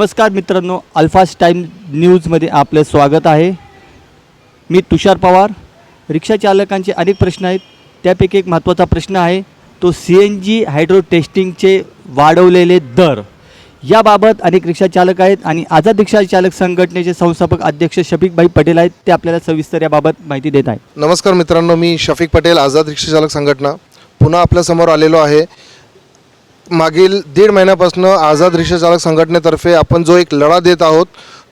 नमस्कार मित्रांनो अल्फास टाईम न्यूजमध्ये आपलं स्वागत आहे. मी तुषार पवार. रिक्षा चालकांचे अनेक प्रश्न आहेत. त्यापैकी एक महत्त्वाचा प्रश्न आहे तो सी एन जी हायड्रो टेस्टिंगचे वाढवलेले दर. याबाबत अनेक रिक्षाचालक आहेत आणि आझाद रिक्षा चालक संघटनेचे संस्थापक अध्यक्ष शफीकभाई पटेल आहेत. ते आपल्याला सविस्तर याबाबत माहिती देत आहेत. नमस्कार मित्रांनो मी शफीक पटेल आझाद रिक्षाचालक संघटना. पुन्हा आपल्यासमोर आलेलो आहे. मागील दीड महिन्यापासून आझाद रिक्षाचालक संघटनेतर्फे आपण जो एक लढा देत आहोत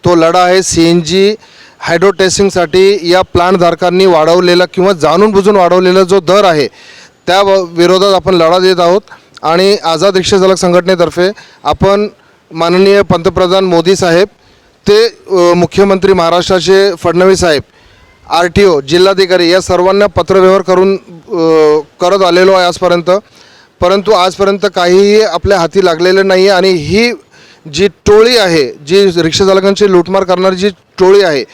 तो लढा आहे सी एन जी हायड्रो टेस्टिंगसाठी या प्लांटधारकांनी वाढवलेला किंवा जाणून बुजून वाढवलेला जो दर आहे त्या विरोधात आपण लढा देत आहोत. आणि आझाद रिक्षाचालक संघटनेतर्फे आपण माननीय पंतप्रधान मोदी साहेब ते मुख्यमंत्री महाराष्ट्राचे फडणवीस साहेब आर टी ओ जिल्हाधिकारी या सर्वांना पत्रव्यवहार करून करत आलेलो आहे आजपर्यंत. परंतु आजपर्यंत काहीही आपल्या हाती लागलेलं नाही आहे आणि ही जी टोळी आहे जी रिक्षाचालकांची लूटमार करणारी जी टोळी आहे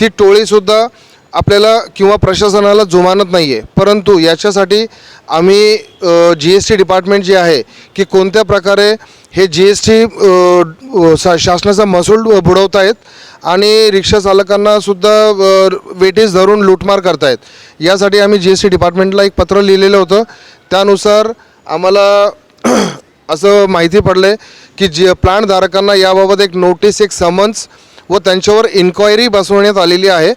ती टोळीसुद्धा आपल्याला किंवा प्रशासनाला जुमानत नाही आहे परंतु याच्यासाठी आम्ही जी एस टी डिपार्टमेंट जे आहे की कोणत्या प्रकारे हे जी एस टी शासनाचा महसूल बुडवत आहेत आणि रिक्षा चालकांना वेटीस धरून लूटमार करतायत. यासाठी आम्ही जी एस टी डिपार्टमेंटला एक पत्र लिहिलेलं होतं. त्यानुसार आम्हाला असं माहिती पडलं की जी प्लांटधारकांना याबाबत एक नोटीस एक समन्स व त्यांच्यावर इन्क्वायरी बसवण्यात आलेली आहे.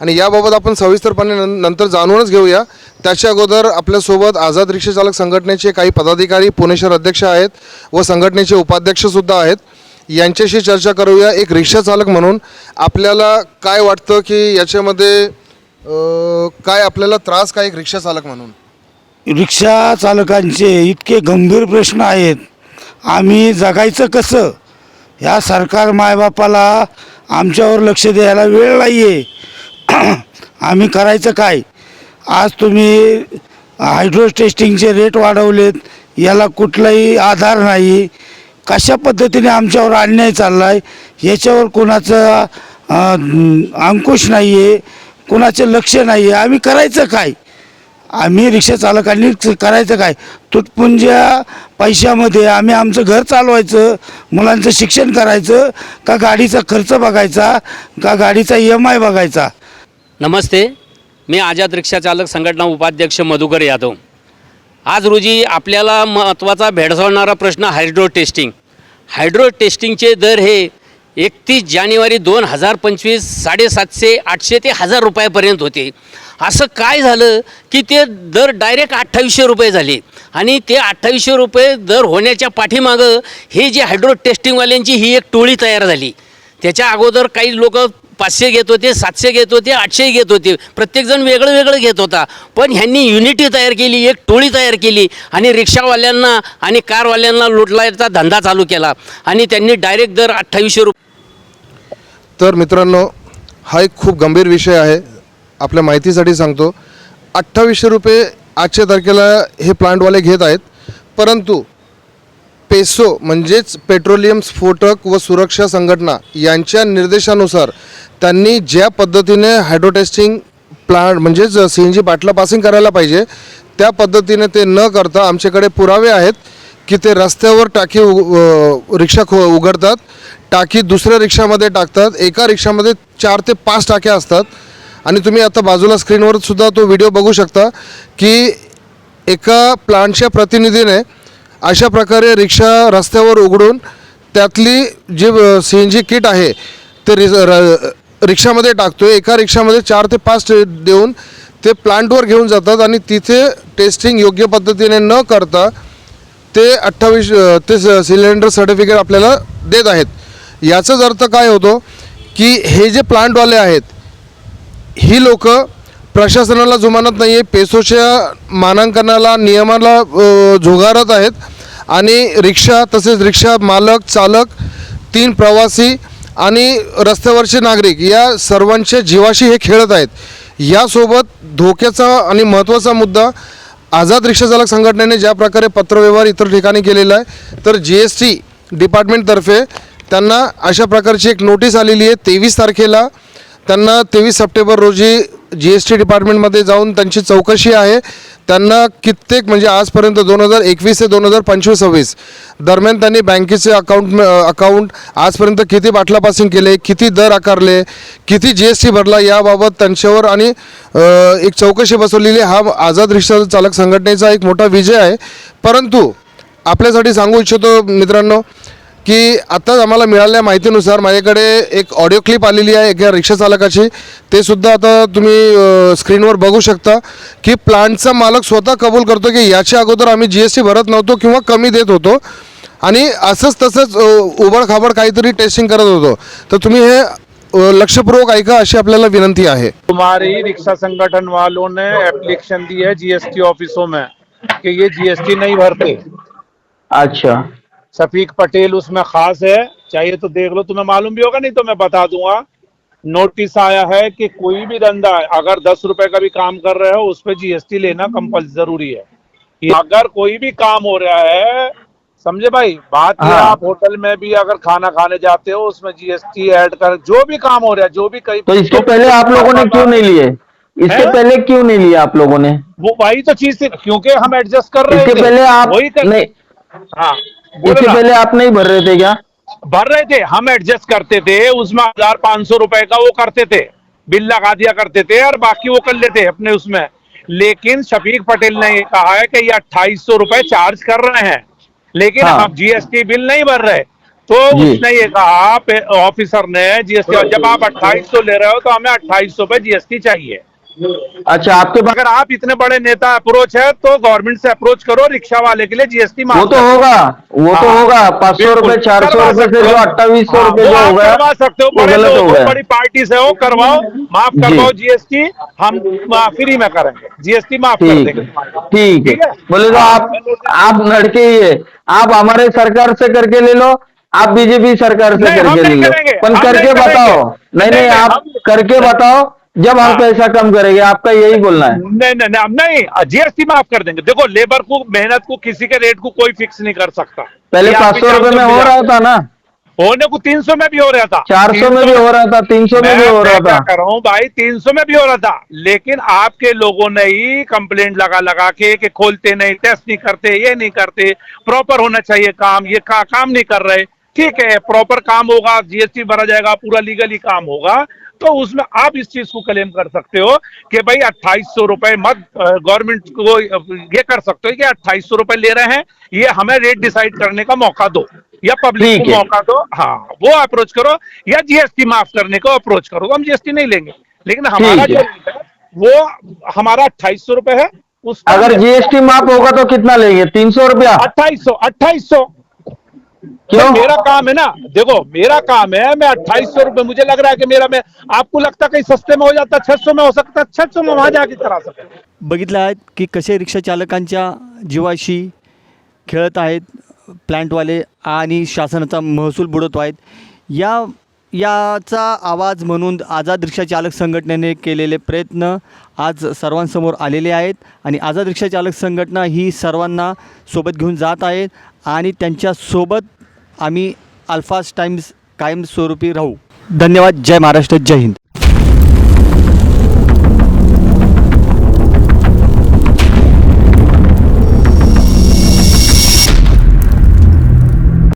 आणि याबाबत आपण सविस्तरपणे नंतर जाणूनच घेऊया. त्याच्या अगोदर आपल्यासोबत आझाद रिक्षा चालक संघटनेचे काही पदाधिकारी पुणे शहर अध्यक्ष आहेत व संघटनेचे उपाध्यक्षसुद्धा आहेत. यांच्याशी चर्चा करूया. एक रिक्षा चालक म्हणून आपल्याला काय वाटतं की याच्यामध्ये काय आपल्याला त्रास काय एक रिक्षा चालक म्हणून? रिक्षा चालकांचे इतके गंभीर प्रश्न आहेत. आम्ही जगायचं कसं? ह्या सरकार मायबापाला आमच्यावर लक्ष द्यायला वेळ नाही आहे आम्ही करायचं काय? आज तुम्ही हायड्रो टेस्टिंगचे रेट वाढवलेत याला कुठलाही आधार नाही. कशा पद्धतीने आमच्यावर अन्याय चालला आहे याच्यावर कोणाचं अंकुश नाही आहे कोणाचं लक्ष नाही आहे आम्ही करायचं काय? आम्ही रिक्षा चालकांनी करायचं काय? तुटपुंज्या पैशामध्ये आम्ही आमचं घर चालवायचं मुलांचं शिक्षण करायचं का गाडीचा खर्च बघायचा का गाडीचा ई एम आय बघायचा? नमस्ते मी आझाद रिक्षा चालक संघटना उपाध्यक्ष मधुकर यादव. आज रोजी आपल्याला महत्त्वाचा भेडसावणारा प्रश्न हायड्रो टेस्टिंग. हायड्रो टेस्टिंगचे दर हे एकतीस जानेवारी दोन हजार पंचवीस साडेसातशे आठशे ते हजार रुपयापर्यंत होते. असं काय झालं की ते दर डायरेक्ट अठ्ठावीसशे रुपये झाले. आणि ते अठ्ठावीसशे रुपये दर होण्याच्या पाठीमागं हे जे हायड्रो टेस्टिंगवाल्यांची ही एक टोळी तयार झाली. त्याच्या अगोदर काही लोक पाचशे घेत होते सातशे घेत होते आठशे घेत होते. प्रत्येकजण वेगळं वेगळं घेत होता. पण ह्यांनी युनिटी तयार केली एक टोळी तयार केली आणि रिक्षावाल्यांना आणि कारवाल्यांना लुटलायचा धंदा चालू केला. आणि त्यांनी डायरेक्ट दर अठ्ठावीसशे रुपये तर मित्रांनो हा एक खूप गंभीर विषय आहे. आपल्या माहितीसाठी सांगतो. अठ्ठावीसशे रुपये आजच्या तारखेला हे प्लांटवाले घेत आहेत. परंतु पेसो म्हणजेच पेट्रोलियम स्फोटक व सुरक्षा संघटना यांच्या निर्देशानुसार त्यांनी ज्या पद्धतीने हायड्रो टेस्टिंग प्लांट म्हणजेच सी एन जी बाटला पासिंग करायला पाहिजे त्या पद्धतीने ते न करता आमच्याकडे पुरावे आहेत की ते रस्त्यावर टाकी उ- रिक्षा खो उघडतात टाकी दुसऱ्या रिक्षामध्ये टाकतात एका रिक्षामध्ये चार ते पाच टाक्या असतात. आणि तुम्ही आता बाजूला स्क्रीनवर सुद्धा तो व्हिडिओ बघू शकता की एका प्लांटच्या प्रतिनिधीने अशा प्रकारे रिक्षा रस्त्यावर उघडून त्यातली G C N G kit आहे ते रि र- रिक्षामध्ये टाकतो आहे एका रिक्षामध्ये चार ते पाच देऊन ते प्लांटवर घेऊन जातात आणि तिथे टेस्टिंग योग्य पद्धतीने न करता ते अठ्ठावीस ते स- सिलेंडर सर्टिफिकेट आपल्याला देत आहेत. याचाच अर्थ काय होतो की हे जे प्लांटवाले आहेत ही लोक प्रशासनाला जुमानत नाही आहे पेसोच्या मानांकनाला नियमाला झुगारत आहेत. आणि रिक्षा तसेच रिक्षा मालक चालक तीन प्रवासी आणि रस्त्यावरचे नागरिक या सर्वांच्या जीवाशी हे खेळत आहेत. यासोबत धोक्याचा आणि महत्त्वाचा मुद्दा आझाद रिक्षा चालक संघटनेने ज्या प्रकारे पत्रव्यवहार इतर ठिकाणी केलेला आहे तर जी एस टी डिपार्टमेंटतर्फे त्यांना अशा प्रकारची एक नोटीस आलेली आहे तेवीस तारखेला. त्यांना तेवीस सप्टेंबर रोजी जी एस टी डिपार्टमेंटमध्ये जाऊन त्यांची चौकशी आहे. त्यांना कित्येक म्हणजे आजपर्यंत दोन हजार एकवीस ते दोन हजार पंचवीस सव्वीस दरम्यान त्यांनी बँकेचे अकाउंट अकाउंट आजपर्यंत किती बाटला पासिंग केले किती दर आकारले किती जी एस टी भरला याबाबत त्यांच्यावर आणि एक चौकशी बसवलेली हा आझाद रिक्षा चालक संघटनेचा एक मोठा विजय आहे. परंतु आपल्यासाठी सांगू इच्छितो मित्रांनो की आत्ताच आम्हाला मिळालेल्या माहितीनुसार माझ्याकडे एक ऑडिओ क्लिप आलेली आहे एका रिक्षा चालकाची. ते सुद्धा आता तुम्ही स्क्रीनवर बघू शकता की प्लांटचा मालक स्वतः कबूल करतो की याच्या अगोदर आम्ही जी एस टी भरत नव्हतो किंवा कमी देत होतो. आणि असंच तसंच उबडखाबड काहीतरी टेस्टिंग करत होतो. तर तुम्ही हे अ, लक्षपूर्वक ऐका अशी आपल्याला विनंती आहे. हमारी रिक्शा संगठन वालों ने एप्लीकेशन दी है जीएसटी ऑफिसों में कि ये जीएसटी नहीं भरते। अच्छा। शफीक पटेल उसमें खास है। चाहिए तो देख लो तुम्हें मालूम भी होगा नहीं तो मैं बता दूँगा। नोटिस आया है कि कोई भी धंधा अगर दस रुपए का भी काम कर रहे हो उस पर जीएसटी लेना कंपल ज़रूरी है। अगर कोई भी काम हो रहा है समझे भाई? बात ये हाँ। आप होटल में भी अगर खाना खाने जाते हो उसमें जीएसटी ऐड कर जो भी काम हो रहा है जो भी कहीं तो इसके पहले आप लोगों ने क्यों नहीं लिए? इसके है? पहले क्यों नहीं लिया आप लोगों ने? वो वही तो चीज़ थी क्योंकि हम एडजस्ट कर रहे इसके थे। पहले आप वही नहीं हाँ। ना। पहले आप नहीं भर रहे थे क्या? भर रहे थे। हम एडजस्ट करते थे। उसमें हज़ार पाँच सौ रुपए का वो करते थे। बिल लगा दिया करते थे और बाकी वो कर लेते अपने उसमें। लेकिन शफीक पटेल ने ये कहा है कि ये अट्ठाईस सौ रुपए चार्ज कर रहे हैं। लेकिन हाँ। हम जीएसटी बिल नहीं भर रहे। तो उसने ये कहा ऑफिसर ने जीएसटी जब आप अट्ठाईस सौ ले रहे हो तो हमें अट्ठाईस सौ पे जीएसटी चाहिए। अच्छा आपके पास अगर आप इतने बड़े नेता अप्रोच है तो गवर्नमेंट से अप्रोच करो रिक्शा वाले के लिए जीएसटी वो तो होगा वो तो हाँ, होगा पाँच सौ रुपए चार सौ रुपए से जो। अट्ठाईस सौ हाँ, रुपए जो आप करवा सकते हो बड़े गलत लोग बड़ी पार्टी से हो करवाओ माफ़ करवाओ जीएसटी हम फ्री में करेंगे। जीएसटी माफ़ कर ठीक देंगे। है। ठीक है? बोले तो हाँ, आप आप लड़के ही है। आप हमारे सरकार से करके ले लो आप बीजेपी सरकार से करके ले लो। पर करके बताओ। नहीं नहीं, आप करके बताओ। जब हम हाँ। पैसा कम करेंगे आपका यही बोलना है। नहीं नहीं नहीं नहीं जीएसटी माफ़ कर देंगे। देखो लेबर को मेहनत को किसी के रेट को कोई फिक्स नहीं कर सकता। पहले पाँच सौ रुपए में हो रहा था ना? होने को तीन सौ में भी हो रहा था। चार सौ में भी हो रहा था तीन सौ में भी हो रहा था। कर रहा हूँ भाई तीन सौ में भी हो रहा था। लेकिन आपके लोगों ने ही कंप्लेंट लगा लगा के कि खोलते नहीं टेस्ट नहीं करते ये नहीं करते। प्रॉपर होना चाहिए काम ये का, काम नहीं कर रहे। ठीक है प्रॉपर काम होगा जीएसटी भरा जाएगा पूरा लीगली काम होगा। तो उसमें आप इस चीज़ को क्लेम कर सकते हो कि भाई अट्ठाईस सौ रुपए मत गवर्नमेंट को ये कर सकते हो कि अट्ठाईस सौ रुपए ले रहे हैं ये हमें रेट डिसाइड करने का मौका दो या पब्लिक को मौका दो। हाँ वो अप्रोच करो या जीएसटी माफ़ करने को अप्रोच करो तो हम जीएसटी नहीं लेंगे। लेकिन हमारा जो रेट है वो हमारा अट्ठाईस सौ रुपए है उस अगर जीएसटी माफ़ होगा तो कितना लेंगे? तीन सौ रुपया? अट्ठाईस सौ अट्ठाईस सौ। क्यों मेरा काम है ना देखो मेरा काम है मैं अट्ठाईस सौ रुपए मुझे लग रहा है कि मेरा मैं आपको लगता है कहीं सस्ते में हो जाता छह सौ में हो सकता छह सौ में वहां जाके करा सकते हैं। बघितलं आहेत की कसे रिक्षा चालकांच्या जीवाशी खेळत आहेत प्लॅन्टवाले आणि शासनाचा महसूल बुडवतो आहेत या याचा आवाज म्हणून आझाद रिक्षा चालक संघटनेने केलेले प्रयत्न आज सर्वांसमोर आलेले आहेत आणि आझाद रिक्षा चालक संघटना ही सर्वांना सोबत घेऊन जात आहेत आणि त्यांच्यासोबत आम्ही अल्फास टाईम्स कायमस्वरूपी राहू. धन्यवाद. जय महाराष्ट्र. जय हिंद.